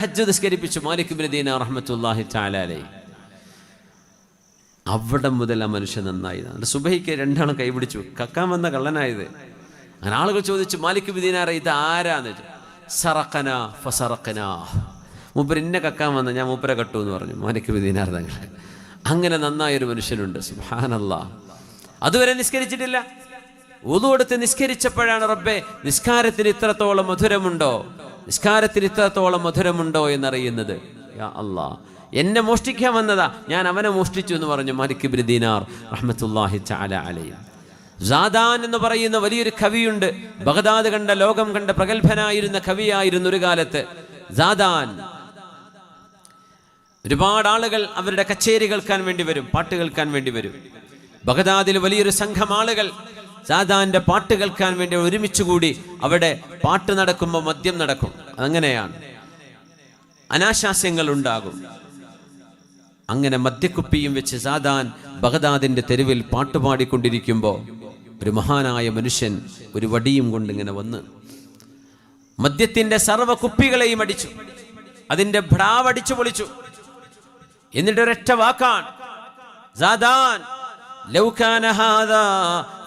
ഹജ്ജ് നിസ്കരിപ്പിച്ചു. Malik bin ദീന റഹ്മത്തുല്ലാഹി ചാലാലേ അവിടെ മുതൽ ആ മനുഷ്യൻ നന്നായി. സുബൈക്ക് രണ്ടാളും കൈപിടിച്ചു കക്കാൻ വന്ന കള്ളനായത്. അങ്ങനെ ആളുകൾ ചോദിച്ചു മാലിക് ഇത് ആരാന്ന്? സറക്കന ഫസറക്കന മൂപ്പർ ഇന്നെ കക്കാൻ വന്ന ഞാൻ മൂപ്പരെ കട്ടു എന്ന് പറഞ്ഞു. മാലിക് തങ്ങൾ. അങ്ങനെ നന്നായൊരു മനുഷ്യനുണ്ട്. സുഹാനല്ല അതുവരെ നിസ്കരിച്ചിട്ടില്ല. ഊതുകൊടുത്ത് നിസ്കരിച്ചപ്പോഴാണ് റബ്ബെ നിസ്കാരത്തിന് ഇത്രത്തോളം മധുരമുണ്ടോ? നിസ്കാരത്തിന് ഇത്രത്തോളം മധുരമുണ്ടോ എന്നറിയുന്നത്? യാ എന്നെ മോഷ്ടിക്കാൻ വന്നതാ. ഞാൻ അവനെ മോഷ്ടിച്ചു എന്ന് പറഞ്ഞു മലിക് ദീനാർ ചാല തആല അലൈഹി. സാദാൻ എന്ന് പറയുന്ന വലിയൊരു കവിയുണ്ട്. ബഗ്ദാദ് കണ്ട ലോകം കണ്ട പ്രഗത്ഭനായിരുന്ന കവിയായിരുന്നു ഒരു കാലത്ത്. സാദാൻ. ഒരുപാട് ആളുകൾ അവരുടെ കച്ചേരി കേൾക്കാൻ വേണ്ടി വരും പാട്ട് കേൾക്കാൻ വേണ്ടി വരും. ബഗദാദിൽ വലിയൊരു സംഘം ആളുകൾ സാദാന്റെ പാട്ട് കേൾക്കാൻ വേണ്ടി ഒരുമിച്ച് കൂടി അവിടെ പാട്ട് നടക്കുമ്പോൾ മദ്യം നടക്കും. അങ്ങനെയാണ്. അനാശാസ്യങ്ങൾ ഉണ്ടാകും. അങ്ങനെ മദ്യക്കുപ്പിയും വെച്ച് സാദാൻ ബഗദാദിന്റെ തെരുവിൽ പാട്ടുപാടിക്കൊണ്ടിരിക്കുമ്പോൾ ഒരു മഹാനായ മനുഷ്യൻ ഒരു വടിയും കൊണ്ട് ഇങ്ങനെ വന്ന് മദ്യത്തിന്റെ സർവ കുപ്പികളെയും അടിച്ചു. അതിന്റെ ഭ്രാവടിച്ചു പൊളിച്ചു. എന്നിട്ട് ഒരൊറ്റ വാക്കാണ്. സാദാൻ ലൗകാന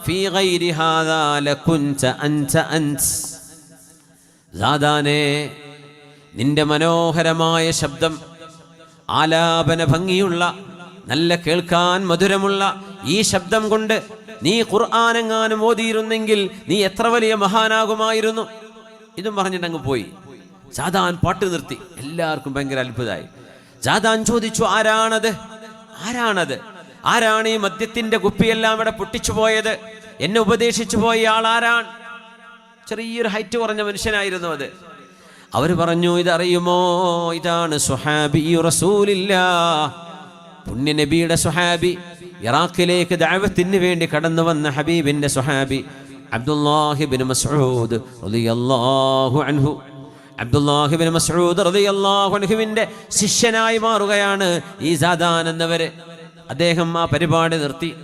ഫീ ഗൈരി ഹാദാ ലകുൻത അൻത അൻത് സാദാനെ നിന്റെ മനോഹരമായ ശബ്ദം ആലാപന ഭംഗിയുള്ള നല്ല കേൾക്കാൻ മധുരമുള്ള ഈ ശബ്ദം കൊണ്ട് നീ ഖുർആാനെങ്ങാനും ഓതിയിരുന്നെങ്കിൽ നീ എത്ര വലിയ മഹാനാകുമായിരുന്നു? ഇതും പറഞ്ഞിട്ടങ്ങ് പോയി. സാദാൻ പാട്ട് നിർത്തി. എല്ലാവർക്കും ഭയങ്കര അത്ഭുതമായി. ജാദാൻ ചോദിച്ചു ആരാണത്? ആരാണത്? ആരാണ് ഈ മദ്യത്തിന്റെ കുപ്പിയെല്ലാം ഇവിടെ പൊട്ടിച്ചു പോയത്? എന്നെ ഉപദേശിച്ചു പോയ ആൾ ആരാണ്? ചെറിയൊരു ഹൈറ്റ് കുറഞ്ഞ മനുഷ്യനായിരുന്നു അത്. അവർ പറഞ്ഞു ഇതറിയുമോ? ഇതാണ് സുഹാബി റസൂലില്ല. പുണ്യ നബിയുടെ സുഹാബി ഇറാഖിലേക്ക് ദഅവത്തിന് വേണ്ടി കടന്നു വന്ന ഹബീബിന്റെ സുഹാബി അബ്ദുല്ലാഹിബിൻ മസ്ഊദ് റളിയല്ലാഹു അൻഹു. അബ്ദുല്ലാഹിബിൻ മസ്ഊദ് റളിയല്ലാഹു അൻഹുവിന്റെ ശിഷ്യനായി മാറുകയാണ് ഈ സാദാൻ എന്നവര്. അദ്ദേഹം ആ പരിപാടി നിർത്തി.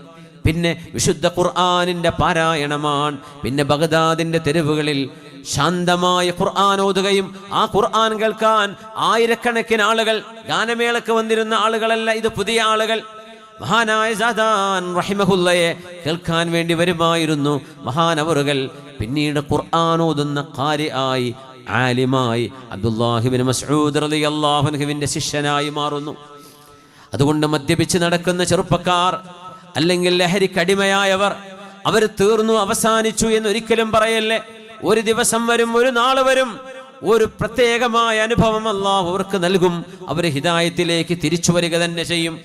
പിന്നെ വിശുദ്ധ ഖുർആാനിന്റെ പാരായണമാണ്. പിന്നെ ബഗ്ദാദിന്റെ തെരുവുകളിൽ ശാന്തമായ ഖുർആൻ ഓതുകയും ആ ഖുർആൻ കേൾക്കാൻ ആയിരക്കണക്കിന് ആളുകൾ ഗാനമേളക്ക് വന്നിരുന്ന ആളുകളല്ല ഇത് പുതിയ ആളുകൾ. മഹാനായ സാദാൻ റഹിമഹുല്ലയെ കേൾക്കാൻ വേണ്ടി വരുമായിരുന്നു മഹാനവറുകൾ. പിന്നീട് ഖുർആൻ ഓതുന്ന കാര്യായി ആലിമായി അബ്ദുല്ലാഹിബിൻ മസ്ഊദ് റളിയല്ലാഹു അൻഹുവിന്റെ ശിഷ്യനായി മാറുന്നു. അതുകൊണ്ട് മദ്യപിച്ച് നടക്കുന്ന ചെറുപ്പക്കാർ അല്ലെങ്കിൽ ലഹരിക്കടിമയായവർ അവർ തീർന്നു അവസാനിച്ചു എന്ന് ഒരിക്കലും പറയല്ലേ? ഒരു ദിവസം വരും ഒരു നാൾ വരും ഒരു പ്രത്യേകമായ അനുഭവം അള്ളാഹു അവർക്ക് നൽകും. അവർ ഹിതായത്തിലേക്ക് തിരിച്ചു വരിക തന്നെ ചെയ്യും.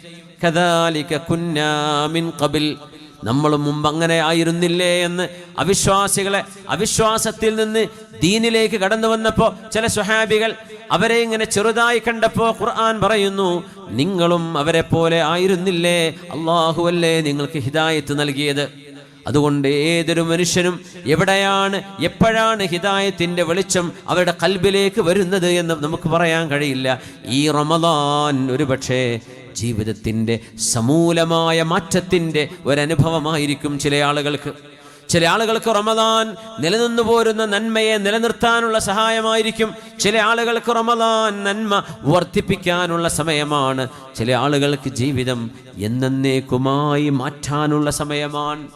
കദാലിക കുന്നാമിൻ കബിൽ നമ്മൾ മുമ്പ് അങ്ങനെ ആയിരുന്നില്ലേ എന്ന് അവിശ്വാസികളെ അവിശ്വാസത്തിൽ നിന്ന് ദീനിലേക്ക് കടന്നു വന്നപ്പോൾ ചില സ്വഹാബികൾ അവരെ ഇങ്ങനെ ചെറുതായി കണ്ടപ്പോൾ ഖുർആൻ പറയുന്നു നിങ്ങളും അവരെ പോലെ ആയിരുന്നില്ലേ? അള്ളാഹുവല്ലേ നിങ്ങൾക്ക് ഹിദായത്ത് നൽകിയത്? അതുകൊണ്ട് ഏതൊരു മനുഷ്യനും എവിടെയാണ് എപ്പോഴാണ് ഹിദായത്തിന്റെ വെളിച്ചം അവരുടെ കൽബിലേക്ക് വരുന്നത് എന്ന് നമുക്ക് പറയാൻ കഴിയില്ല. ഈ റമദാൻ ഒരു പക്ഷേ ജീവിതത്തിന്റെ സമൂലമായ മാറ്റത്തിന്റെ ഒരനുഭവമായിരിക്കും ചില ആളുകൾക്ക്. ചില ആളുകൾക്ക് റമദാൻ നിലനിന്നു പോരുന്ന നന്മയെ നിലനിർത്താനുള്ള സഹായമായിരിക്കും. ചില ആളുകൾക്ക് റമദാൻ നന്മ വർദ്ധിപ്പിക്കാനുള്ള സമയമാണ്. ചില ആളുകൾക്ക് ജീവിതം എന്നേക്കുമായി മാറ്റാനുള്ള സമയമാണ്.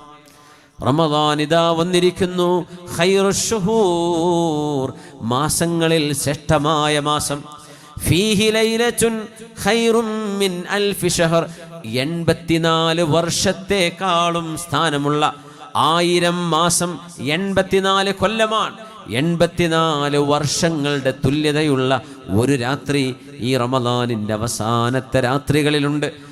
റമദാൻ ഇതാ വന്നിരിക്കുന്നു. മാസങ്ങളിൽ ശ്രേഷ്ഠമായ മാസം. എൺപത്തിനാല് വർഷത്തെക്കാളും സ്ഥാനമുള്ള ആയിരം മാസം എൺപത്തിനാല് കൊല്ലമാണ്. എൺപത്തിനാല് വർഷങ്ങളുടെ തുല്യതയുള്ള ഒരു രാത്രി ഈ റമദാനിന്റെ അവസാനത്തെ രാത്രികളിലുണ്ട്.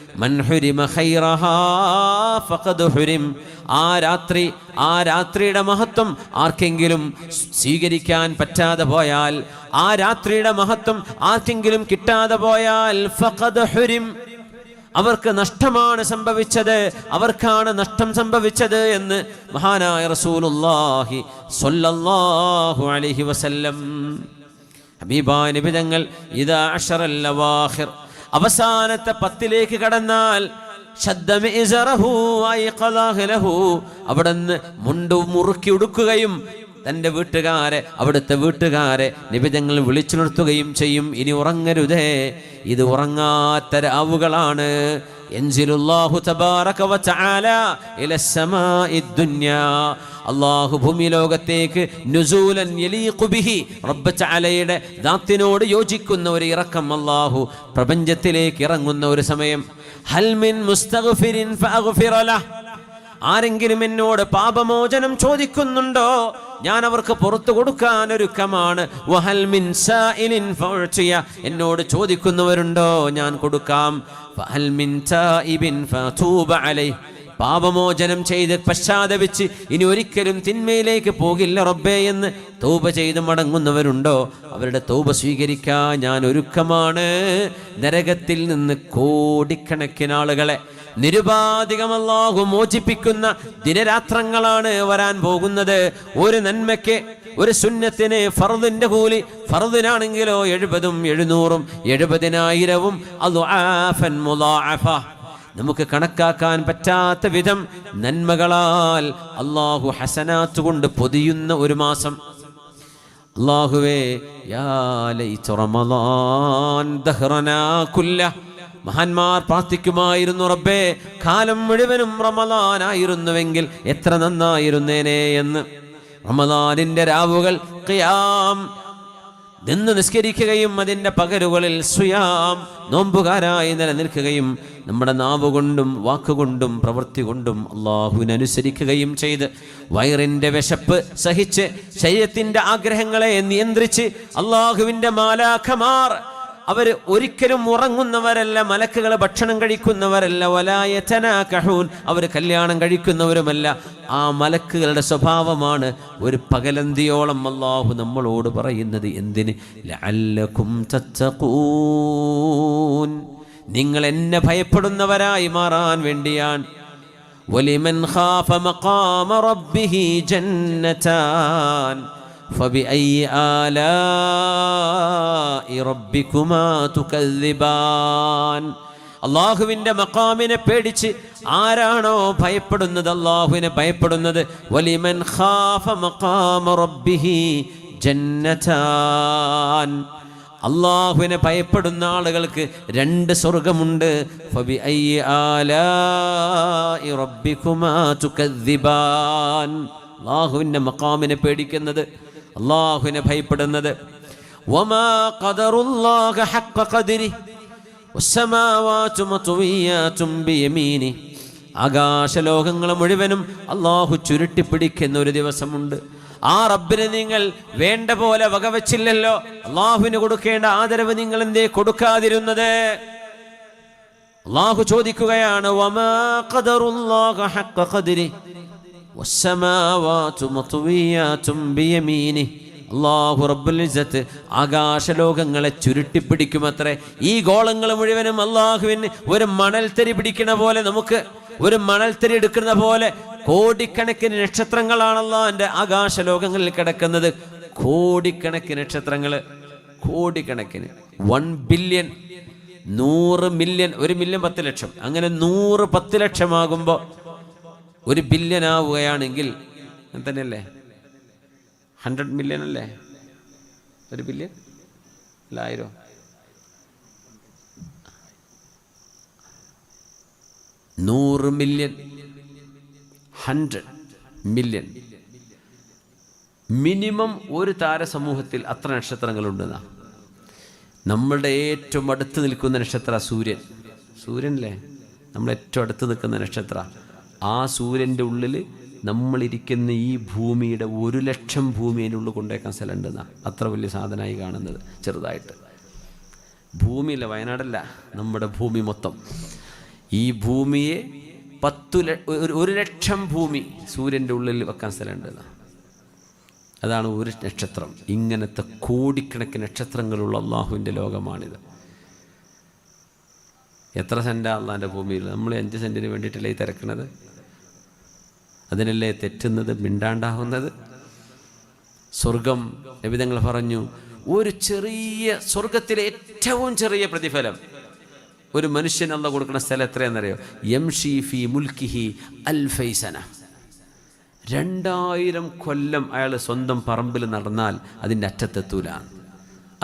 ആ രാത്രി ആ രാത്രിയുടെ മഹത്വം ആർക്കെങ്കിലും സ്വീകരിക്കാൻ പറ്റാതെ പോയാൽ ആ രാത്രിയുടെ മഹത്വം ആർക്കെങ്കിലും കിട്ടാതെ പോയാൽ അവർക്ക് നഷ്ടമാണ് സംഭവിച്ചത് അവർക്കാണ് നഷ്ടം സംഭവിച്ചത് എന്ന് മഹാനായ റസൂലുള്ളാഹി സ്വല്ലല്ലാഹു അലൈഹി വസല്ലം. ഹബീബാ നബി തങ്ങൾ ഇദാ അശറൽ ലവാഹിർ. അവസാനത്തെ പത്തിലേക്ക് കടന്നാൽ അവിടുന്ന് മുണ്ട് മുറുക്കി ഉടുക്കുകയും തന്റെ വീട്ടുകാരെ അവിടുത്തെ വീട്ടുകാരെ നിബിതങ്ങൾ വിളിച്ചു നിർത്തുകയും ചെയ്യും. ഇനി ഉറങ്ങരുതേ. ഇത് ഉറങ്ങാത്ത രാവുകളാണ്. അള്ളാഹു ഭൂമി ലോകത്തേക്ക് നുസൂലൻ യലീഖു ബിഹി. റബ്ബ് തആലയുടെ ദാത്തിനോട് യോജിക്കുന്ന ഒരു ഇറക്കം അള്ളാഹു പ്രപഞ്ചത്തിലേക്ക് ഇറങ്ങുന്ന ഒരു സമയം. ഹൽ മിൻ മുസ്തഗ്ഫിരിൻ ഫഅഗ്ഫിറ ലഹ്. ആരെങ്കിലും എന്നോട് പാപമോചനം ചോദിക്കുന്നുണ്ടോ? ഞാൻ അവർക്ക് പുറത്തു കൊടുക്കാൻ ഒരുക്കമാണ്. എന്നോട് ചോദിക്കുന്നവരുണ്ടോ? ഞാൻ കൊടുക്കാം. പാപമോചനം ചെയ്ത് പശ്ചാത്തപിച്ച് ഇനി ഒരിക്കലും തിന്മയിലേക്ക് പോകില്ല റബ്ബേ എന്ന് തൗബ ചെയ്ത് മടങ്ങുന്നവരുണ്ടോ? അവരുടെ തൗബ സ്വീകരിക്കാൻ ഞാൻ ഒരുക്കമാണ്. നരകത്തിൽ നിന്ന് കോടിക്കണക്കിന് ആളുകളെ നിരുപാധികം അല്ലാഹു മോചിപ്പിക്കുന്ന ദിനരാത്രങ്ങളാണ് വരാൻ പോകുന്നത്. ഒരു നന്മയ്ക്ക് ഒരു സുന്നത്തിന് ഫറുദിന്റെ കൂലി ഫറുദിനാണെങ്കിലോ എഴുപതും എഴുന്നൂറും എഴുപതിനായിരവും. നമുക്ക് കണക്കാക്കാൻ പറ്റാത്ത വിധം നന്മകളാൽ അള്ളാഹു ഹസനാത്ത് കൊണ്ട് പൊതിയുന്ന ഒരു മാസം. അള്ളാഹുവേ യാ ലൈ റമളാൻ ദഹ്റനാ കുല്ല. മഹാന്മാർ പ്രാർത്ഥിക്കുമായിരുന്നു റബ്ബേ കാലം മുഴുവനും റമദാനായിരുന്നുവെങ്കിൽ എത്ര നന്നായിരുന്നേനെ എന്ന്. റമദാനിന്റെ രാവുകൾ ഖിയാം നിന്ന് നിസ്കരിക്കുകയും അതിന്റെ പകരുകളിൽ സുയാം നോമ്പുകാരായി നിലനിൽക്കുകയും നമ്മുടെ നാവുകൊണ്ടും വാക്കുകൊണ്ടും പ്രവൃത്തി കൊണ്ടും അള്ളാഹുവിനനുസരിക്കുകയും ചെയ്ത് വയറിന്റെ വിശപ്പ് സഹിച്ച് ശരീരത്തിന്റെ ആഗ്രഹങ്ങളെ നിയന്ത്രിച്ച് അള്ളാഹുവിന്റെ മാലാഖമാർ അവർ ഒരിക്കലും ഉറങ്ങുന്നവരല്ല മലക്കുകൾ ഭക്ഷണം കഴിക്കുന്നവരല്ല വലായതന കഹൂൻ അവർ കല്യാണം കഴിക്കുന്നവരുമല്ല. ആ മലക്കുകളുടെ സ്വഭാവമാണ് ഒരു പകലന്തിയോളം അള്ളാഹു നമ്മളോട് പറയുന്നത് എന്തിന്? ലഅല്ലകും നിങ്ങൾ എന്നെ ഭയപ്പെടുന്നവരായി മാറാൻ വേണ്ടിയാണ്. വലിമൻ ഖാഫ മഖാമ റബ്ബിഹി ജന്നതാൻ فبأي آلاء ربكما تكذبان അള്ളാഹുവിൻ്റെ മക്കാമിനെ പേടിച്ച് ആരാണോ ഭയപ്പെടുന്നത് അള്ളാഹുവിനെ ഭയപ്പെടുന്നത് വലിമൻ ഖാഫ മഖാമ റബ്ബിഹി ജന്നതാൻ അള്ളാഹുവിനെ ഭയപ്പെടുന്ന ആളുകൾക്ക് രണ്ട് സ്വർഗമുണ്ട് ഫബി അയ്യി ആലാഇ റബ്ബിക്കുമാ തുകദ്ദിബാൻ അള്ളാഹുവിൻ്റെ മക്കാമിനെ പേടിക്കുന്നത് അള്ളാഹുവിനെ ഭയപ്പെടുന്നത്. ആകാശലോകങ്ങൾ മുഴുവനും അള്ളാഹു ചുരുട്ടിപ്പിടിക്കുന്ന ഒരു ദിവസമുണ്ട്. ആ റബ്ബിന് നിങ്ങൾ വേണ്ട പോലെ വകവച്ചില്ലല്ലോ. അള്ളാഹുവിന് കൊടുക്കേണ്ട ആദരവ് നിങ്ങൾ എന്തേ കൊടുക്കാതിരുന്നത്? അള്ളാഹു ചോദിക്കുകയാണ് അള്ളാഹു റബ്ബുൽ ഇസ്സത്ത് ആകാശലോകങ്ങളെ ചുരുട്ടിപ്പിടിക്കുമത്രേ. ഈ ഗോളങ്ങൾ മുഴുവനും അള്ളാഹുവിന് ഒരു മണൽത്തരി പിടിക്കണ പോലെ നമുക്ക് ഒരു മണൽത്തരി എടുക്കുന്ന പോലെ കോടിക്കണക്കിന് നക്ഷത്രങ്ങളാണല്ലോ എന്റെ ആകാശലോകങ്ങളിൽ കിടക്കുന്നത്. കോടിക്കണക്കിന് നക്ഷത്രങ്ങൾ കോടിക്കണക്കിന്. വൺ ബില്യൺ നൂറ് മില്യൺ ഒരു മില്യൺ പത്ത് ലക്ഷം. അങ്ങനെ നൂറ് പത്ത് ലക്ഷമാകുമ്പോൾ ഒരു ബില്യൺ ആവുകയാണെങ്കിൽ തന്നെയല്ലേ? ഹൺഡ്രഡ് മില്യൺ അല്ലേ? ഒരു ബില്യൺ അല്ല ആയിരം? നൂറ് മില്യൺ ഹൺഡ്രഡ് മില്യൺ മിനിമം ഒരു താരസമൂഹത്തിൽ അത്ര നക്ഷത്രങ്ങളുണ്ടെന്നാ. നമ്മളുടെ ഏറ്റവും അടുത്ത് നിൽക്കുന്ന നക്ഷത്ര സൂര്യൻ. സൂര്യനല്ലേ? നമ്മൾ ഏറ്റവും അടുത്ത് നിൽക്കുന്ന നക്ഷത്ര. ആ സൂര്യന്റെ ഉള്ളിൽ നമ്മളിരിക്കുന്ന ഈ ഭൂമിയുടെ ഒരു ലക്ഷം ഭൂമി അതിന്റെ ഉള്ളിൽ കൊണ്ടുവയ്ക്കാൻ സ്ഥലമുണ്ടെന്നാ. അത്ര വലിയ സാധനമായി കാണുന്നത് ചെറുതായിട്ട്. ഭൂമിയില്ല വയനാടല്ല നമ്മുടെ ഭൂമി മൊത്തം. ഈ ഭൂമിയെ പത്തു ഒരു ലക്ഷം ഭൂമി സൂര്യന്റെ ഉള്ളിൽ വെക്കാൻ സ്ഥലമുണ്ട് അതാണ് ഒരു നക്ഷത്രം. ഇങ്ങനത്തെ കോടിക്കണക്കിന് നക്ഷത്രങ്ങളുള്ള അള്ളാഹുവിന്റെ ലോകമാണിത്. എത്ര സെന്റാ അള്ളാന്റെ ഭൂമിയിൽ? നമ്മൾ അഞ്ച് സെന്റിന് വേണ്ടിയിട്ടല്ലേ ഈ തിരക്കണത്? അതിനല്ലേ തെറ്റുന്നത് മിണ്ടാണ്ടാവുന്നത്? സ്വർഗം എവിധങ്ങൾ പറഞ്ഞു ഒരു ചെറിയ സ്വർഗത്തിലെ ഏറ്റവും ചെറിയ പ്രതിഫലം ഒരു മനുഷ്യൻ അല്ല കൊടുക്കുന്ന സ്ഥലം എത്രയാണെന്നറിയോ? എം ഷീഫി മുൽക്കിഹി അൽ ഫൈസന രണ്ടായിരം കൊല്ലം അയാൾ സ്വന്തം പറമ്പിൽ നടന്നാൽ അതിന്റെ അറ്റത്തെത്തൂല.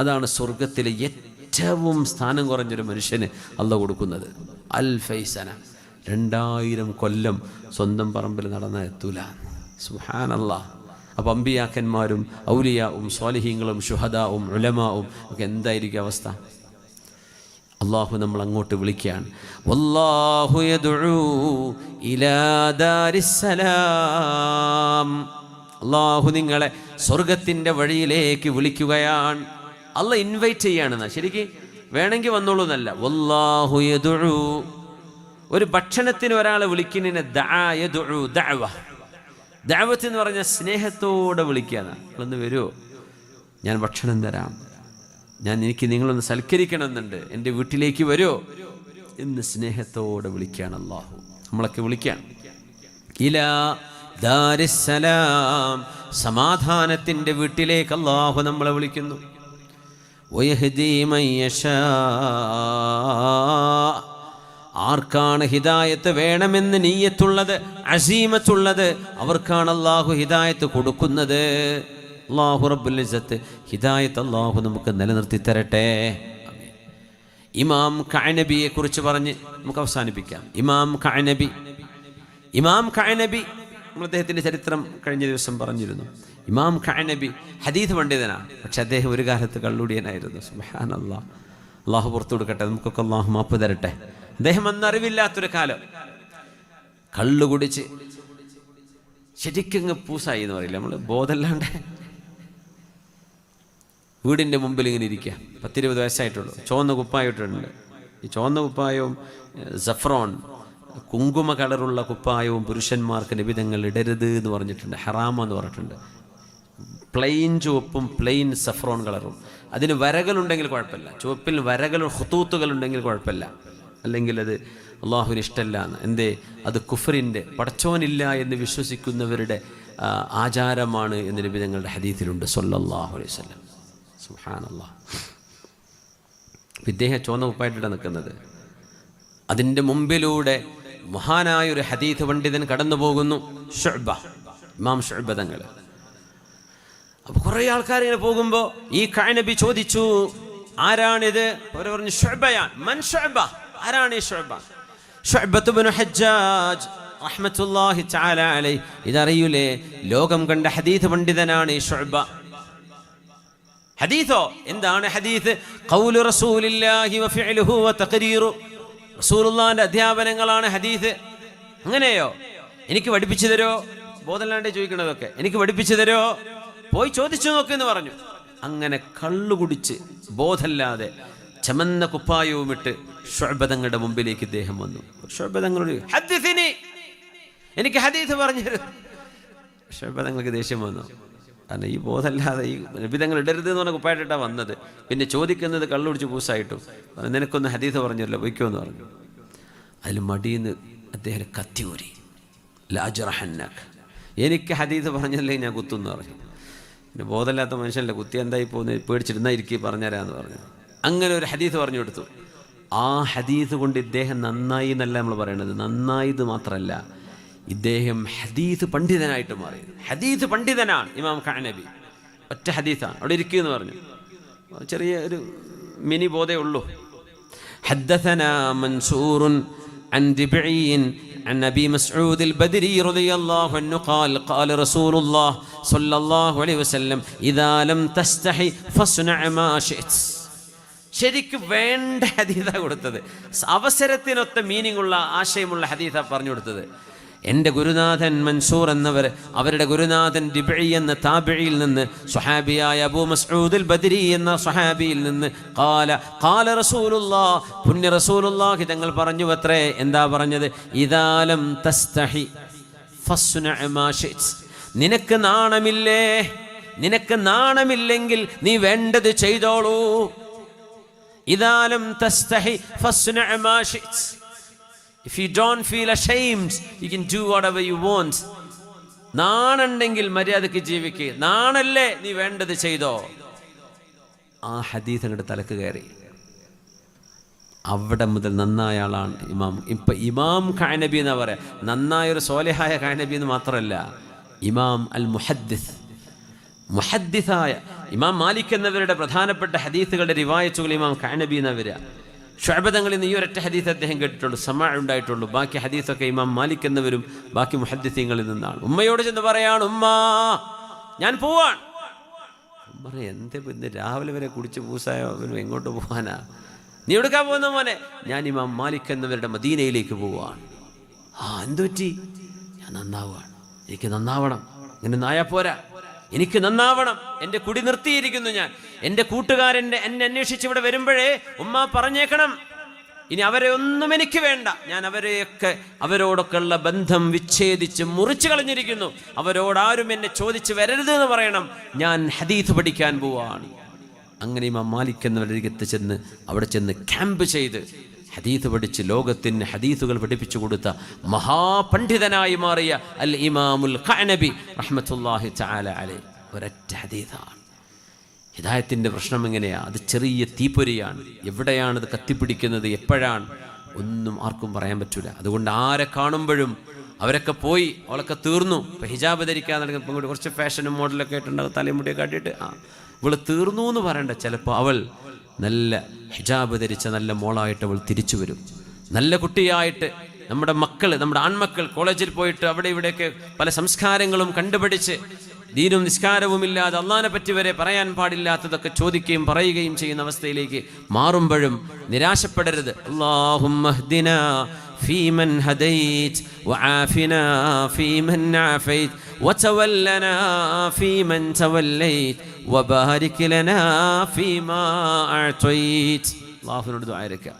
അതാണ് സ്വർഗത്തിലെ ഏറ്റവും സ്ഥാനം കുറഞ്ഞൊരു മനുഷ്യന് അല്ല കൊടുക്കുന്നത്. അൽ ഫൈസന. രണ്ടായിരം കൊല്ലം സ്വന്തം പറമ്പിൽ നടന്ന എത്തൂല. സുഹാനല്ലാ അപ്പം അമ്പിയാക്കന്മാരും ഔലിയാവും സ്വാലിഹീങ്ങളും ഷുഹദാവും ഉലമാവും ഒക്കെ എന്തായിരിക്കും അവസ്ഥ? അള്ളാഹു നമ്മൾ അങ്ങോട്ട് വിളിക്കുകയാണ്. വല്ലാഹു അള്ളാഹു നിങ്ങളെ സ്വർഗത്തിന്റെ വഴിയിലേക്ക് വിളിക്കുകയാണ്. അല്ല ഇൻവൈറ്റ് ചെയ്യാണെന്നാ ശരിക്ക് വേണമെങ്കിൽ വന്നോളൂ എന്നല്ല. വല്ലാഹു ഒരു ഭക്ഷണത്തിന് ഒരാളെ വിളിക്കുന്നതിന് ദഅവത്ത് എന്ന് പറഞ്ഞാൽ സ്നേഹത്തോടെ വിളിക്കുക നിങ്ങളൊന്ന് വരുമോ ഞാൻ ഭക്ഷണം തരാം. ഞാൻ എനിക്ക് നിങ്ങളൊന്ന് സൽക്കരിക്കണമെന്നുണ്ട്. എന്റെ വീട്ടിലേക്ക് വരുമോ എന്ന് സ്നേഹത്തോടെ വിളിക്കുകയാണ് അള്ളാഹു നമ്മളൊക്കെ വിളിക്കാൻ ഇലാ സമാധാനത്തിന്റെ വീട്ടിലേക്ക് അള്ളാഹു നമ്മളെ വിളിക്കുന്നു. വയഹ്ദീ من യശാ. ആർക്കാണ് ഹിദായത്ത് വേണമെന്ന് നീയത്തുള്ളത് അസീമത്തുള്ളത് അവർക്കാണ് അള്ളാഹു ഹിദായത്ത് കൊടുക്കുന്നത്. അള്ളാഹു റബ്ബുൽ ഇസ്സത്ത് ഹിദായത്ത് അള്ളാഹു നമുക്ക് നിലനിർത്തി തരട്ടെ. ഇമാം കായനബിയെ കുറിച്ച് പറഞ്ഞ് നമുക്ക് അവസാനിപ്പിക്കാം. ഇമാം കായനബി ഇമാം കായനബി നമ്മൾ അദ്ദേഹത്തിന്റെ ചരിത്രം കഴിഞ്ഞ ദിവസം പറഞ്ഞിരുന്നു. ഇമാം ഖാനബി ഹദീദ് പണ്ഡിതനാണ്. പക്ഷെ അദ്ദേഹം ഒരു കാലത്ത് കള്ളുടിയനായിരുന്നു. സുബ്ഹാനല്ലാ. അള്ളാഹു പുറത്തു കൊടുക്കട്ടെ. നമുക്കൊക്കെ അള്ളാഹു മാപ്പ് തരട്ടെ. അദ്ദേഹം അന്ന് അറിവില്ലാത്തൊരു കാലം. കള്ളു കുടിച്ച് ശരിക്കും പൂസായി എന്ന് പറയില്ല? നമ്മൾ ബോധമല്ലാണ്ട് വീടിന്റെ മുമ്പിൽ ഇങ്ങനെ ഇരിക്കുക. പത്തിരുപത് വയസ്സായിട്ടുള്ളൂ. ചുവന്ന കുപ്പായിട്ടുണ്ട് ഈ ചുവന്ന കുപ്പായവും സഫ്രോൺ കുങ്കുമ കളറുള്ള കുപ്പായവും പുരുഷന്മാർക്ക് നിബിധങ്ങൾ ഇടരുത് എന്ന് പറഞ്ഞിട്ടുണ്ട്. ഹറാമ എന്ന് പറഞ്ഞിട്ടുണ്ട്. പ്ലെയിൻ ചുവപ്പും പ്ലെയിൻ സഫ്രോൺ കളറും അതിന് വരകളുണ്ടെങ്കിൽ കുഴപ്പമില്ല. ചുവപ്പിൽ വരകൾ ഹുത്തൂത്തുകൾ ഉണ്ടെങ്കിൽ കുഴപ്പമില്ല. അല്ലെങ്കിൽ അത് അള്ളാഹുവിന് ഇഷ്ടമല്ല എന്ന്. എന്തേ? അത് കുഫറിന്റെ പടച്ചോനില്ല എന്ന് വിശ്വസിക്കുന്നവരുടെ ആചാരമാണ് എന്ന് നബി ഞങ്ങളുടെ ഹദീത്തിലുണ്ട് സൊല്ലാഹു അലൈഹി വസല്ലം. സുഹാനല്ലാ ഇദ്ദേഹം ചുവന്ന ഉപ്പായിട്ടാണ് നിൽക്കുന്നത്. അതിന്റെ മുമ്പിലൂടെ മഹാനായ ഒരു ഹദീത്ത് പണ്ഡിതൻ കടന്നു പോകുന്നു ഷുബ ഇമാം ഷുബ തങ്ങൾ അപ്പൊ കുറേ ആൾക്കാർ ഇങ്ങനെ പോകുമ്പോൾ ഈ കായനബി ചോദിച്ചു ആരാണിത്? അവർ പറഞ്ഞു ഷൊബയാൻ മൻ ഷൊബ ആരാണ് ഈ ഷൊബ ഷുഅബത്ത് ഇബ്നു ഹജ്ജാജ്. അലൈഹി. ഇതറിയൂലേ ലോകം കണ്ട ഹദീത് പണ്ഡിതനാണ് ഈ ഷുഅബ. ഹദീസോ? എന്താണ് ഹദീസ്? ഖൗലു റസൂലില്ലാഹി വഫിഅലുഹു വതഖരീറു റസൂലുള്ളാഹിന്റെ അധ്യാപനങ്ങളാണ് ഹദീസ്. അങ്ങനെയോ? എനിക്ക് പഠിപ്പിച്ചു തരോ? ബോധമില്ലാണ്ട് ചോദിക്കണതൊക്കെ. എനിക്ക് പഠിപ്പിച്ചു തരോ? പോയി ചോദിച്ചു നോക്കെന്ന് പറഞ്ഞു. അങ്ങനെ കള്ളു കുടിച്ച് ബോധമില്ലാതെ ചമന്ന കുപ്പായവും ഇട്ട് ഷുഅബതങ്ങളുടെ മുമ്പിലേക്ക് ഇദ്ദേഹം വന്നു. ഷുഅബതങ്ങളോട് ഹദ്ദിസിനി എനിക്ക് ഹദീസ് പറഞ്ഞു തരൂ. ഷബതങ്ങൾക്ക് ദേഷ്യം വന്നു. കാരണം ഈ ബോധമല്ലാതെ ഈ നബിതങ്ങൾ ഇടരുത് എന്ന് പറഞ്ഞ കുപ്പായിട്ടാണ് വന്നത്. പിന്നെ ചോദിക്കുന്നത് കള്ളുടിച്ച് പൂസായിട്ടും. നിനക്കൊന്ന് ഹദീസ് പറഞ്ഞല്ലോ പൊയ്ക്കോ എന്ന് പറഞ്ഞു. അതിൽ മടിയെന്ന് അദ്ദേഹം കത്തിയൂരി ലാജറഹന്നാക്ക് എനിക്ക് ഹദീസ് പറഞ്ഞല്ലേ ഞാൻ കുത്തുന്നു പറഞ്ഞു. പിന്നെ ബോധമില്ലാത്ത മനുഷ്യനല്ലേ കുത്തി എന്തായി പോകുന്നത് പേടിച്ചിരുന്നാ ഇരിക്കി പറഞ്ഞുതരാന്ന് പറഞ്ഞു അങ്ങനെ ഒരു ഹദീസ് പറഞ്ഞു കൊടുത്തു ആ ഹദീസ് കൊണ്ട് ഇദ്ദേഹം നന്നായി എന്നല്ല നമ്മൾ പറയണത് നന്നായത് മാത്രമല്ല ഇദ്ദേഹം ഹദീസ് പണ്ഡിതനായിട്ട് മാറി ഹദീസ് പണ്ഡിതനാണ് ഇമാം ഖാനബി ഒറ്റ ഹദീസാണ് അവിടെ ഇരിക്കുമെന്ന് പറഞ്ഞു ചെറിയ ഒരു മിനി ബോധേ ഉള്ളൂ حدثنا منصور عن دبعي عن ابي مسعود البدري رضي الله عنه قال قال رسول الله صلى الله عليه وسلم اذا لم تستحي فاصنع ما شئت ശരിക്ക് വേണ്ട ഹദീത കൊടുത്തത് അവസരത്തിനൊത്ത മീനിങ് ഉള്ള ആശയമുള്ള ഹദീത പറഞ്ഞു കൊടുത്തത് എന്റെ ഗുരുനാഥൻ മൻസൂർ എന്നവർ അവരുടെ ഗുരുനാഥൻ ഡിബി എന്ന താബിഴിയിൽ നിന്ന് സുഹാബിയായ അബൂ മസ്ഊദുൽ ബദരി എന്ന സുഹാബിയിൽ നിന്ന് കാല കാല റസൂലുല്ലാ പുണ്യ റസൂലുള്ളാഹി തങ്ങൾ പറഞ്ഞു അത്രേ എന്താ പറഞ്ഞത്? ഇതാലം തസ്തഹി. നിനക്ക് നാണമില്ലേ? നിനക്ക് നാണമില്ലെങ്കിൽ നീ വേണ്ടത് ചെയ്തോളൂ. ഇതാലം തസ്തഹി ഫസ്ന മാ യു If feel feel ashamed, you can do whatever you want. നാണുണ്ടെങ്കിൽ മര്യാദയ്ക്ക് ജീവിക്കുക നാണല്ലേ നീ വേണ്ടത് ചെയ്തോ? ആ ഹദീസ് അങ്ങോട്ട് തലക്ക് കയറി. അവിടെ മുതൽ നന്നായ ആളാണ് ഇമാം. ഇപ്പൊ ഇമാം ഖാനബി എന്നാ പറയാ. നന്നായ ഒരു സോലഹായ ഖാനബി എന്ന് മാത്രമല്ല ഇമാം അൽ മുഹദ്ദിസ് മുഹദ്ദിസായ ഇമാം മാലിക് എന്നവരുടെ പ്രധാനപ്പെട്ട ഹദീസുകളുടെ റിവായത്തുകൾ ഇമാം ഖാനബി എന്നവര് ഷുഅബദങ്ങളിൽ നിന്ന് ഈ ഒരൊറ്റ ഹദീസ് അദ്ദേഹം കേട്ടിട്ടുള്ളൂ. സമാ ഉണ്ടായിട്ടുള്ളൂ. ബാക്കി ഹദീസൊക്കെ ഇമാം മാലിക് എന്നവരും ബാക്കി മുഹദ്ദിസീങ്ങളിൽ നിന്നാണ്. ഉമ്മയോട് ചെന്ന് പറയാണ് ഉമ്മ ഞാൻ ഉമ്മ എന്തേ എന്ത് ഇന്ന് രാവിലെ വരെ കുടിച്ച് പൂസായോ? അവനും എങ്ങോട്ട് പോകാനാ നീ എടുക്കാൻ പോകുന്ന മോനെ? ഞാൻ ഇമാം മാലിക് എന്നവരുടെ മദീനയിലേക്ക് പോവാണ്. ആ എന്തുപറ്റി? ഞാൻ നന്നാവുകയാണ് എനിക്ക് നന്നാവണം. ഇങ്ങനെ നായാ പോരാ. എനിക്ക് നന്നാവണം. എന്റെ കുടി നിർത്തിയിരിക്കുന്നു ഞാൻ. എന്റെ കൂട്ടുകാരന്റെ എന്നെ അന്വേഷിച്ച് ഇവിടെ വരുമ്പോഴേ ഉമ്മ പറഞ്ഞേക്കണം. ഇനി അവരെ ഒന്നും എനിക്ക് വേണ്ട. ഞാൻ അവരെയൊക്കെ അവരോടൊക്കെ ഉള്ള ബന്ധം വിച്ഛേദിച്ച് മുറിച്ചു കളഞ്ഞിരിക്കുന്നു. അവരോടാരും എന്നെ ചോദിച്ച് വരരുത് എന്ന് പറയണം. ഞാൻ ഹദീത്ത് പഠിക്കാൻ പോവാണ്. അങ്ങനെ ഇമാം മാലിക് എന്നവരരികത്ത് ചെന്ന് അവിടെ ചെന്ന് ക്യാമ്പ് ചെയ്ത് ഹദീത്ത് പഠിച്ച് ലോകത്തിന് ഹദീത്തുകൾ പഠിപ്പിച്ചു കൊടുത്ത മഹാപണ്ഡിതനായി മാറിയ അൽ ഇമാമുൽ ഖഅനബി റഹ്മത്തുള്ളാഹി തആല അലൈ. ഒരൊറ്റ ഹദീസാണ്. ഹിദായത്തിന്റെ പ്രശ്നം എങ്ങനെയാണ് അത് ചെറിയ തീപ്പൊരിയാണ്. എവിടെയാണ് ഇത് കത്തിപ്പിടിക്കുന്നത്? എപ്പോഴാണ്? ഒന്നും ആർക്കും പറയാൻ പറ്റില്ല അതുകൊണ്ട് ആരെ കാണുമ്പോഴും അവരൊക്കെ പോയി അവളൊക്കെ തീർന്നു. ഇപ്പം ഹിജാബ് ധരിക്കാൻ കൂടി കുറച്ച് ഫാഷനും മോഡലൊക്കെ ആയിട്ടുണ്ടാകും തലമുടിയൊക്കെ കാട്ടിയിട്ട് ആ ഇവൾ തീർന്നു എന്ന് പറയണ്ട. ചിലപ്പോൾ അവൾ നല്ല ഹിജാബ് ധരിച്ച നല്ല മോളായിട്ട് അവൾ തിരിച്ചു വരും നല്ല കുട്ടിയായിട്ട് നമ്മുടെ മക്കൾ നമ്മുടെ ആൺമക്കൾ കോളേജിൽ പോയിട്ട് അവിടെ ഇവിടെയൊക്കെ പല സംസ്കാരങ്ങളും കണ്ടുപിടിച്ച് ദീനും നിസ്കാരവും ഇല്ലാതെ അള്ളാനെ പറ്റി വരെ പറയാൻ പാടില്ലാത്തതൊക്കെ ചോദിക്കുകയും പറയുകയും ചെയ്യുന്ന അവസ്ഥയിലേക്ക് മാറുമ്പോഴും നിരാശപ്പെടരുത് അള്ളാഹുമ്മഹ്ദിന فيمن هديت وعافنا فيمن عافيت وتولنا فيمن توليت وبارك لنا فيما أعطيت الله نرد دعائك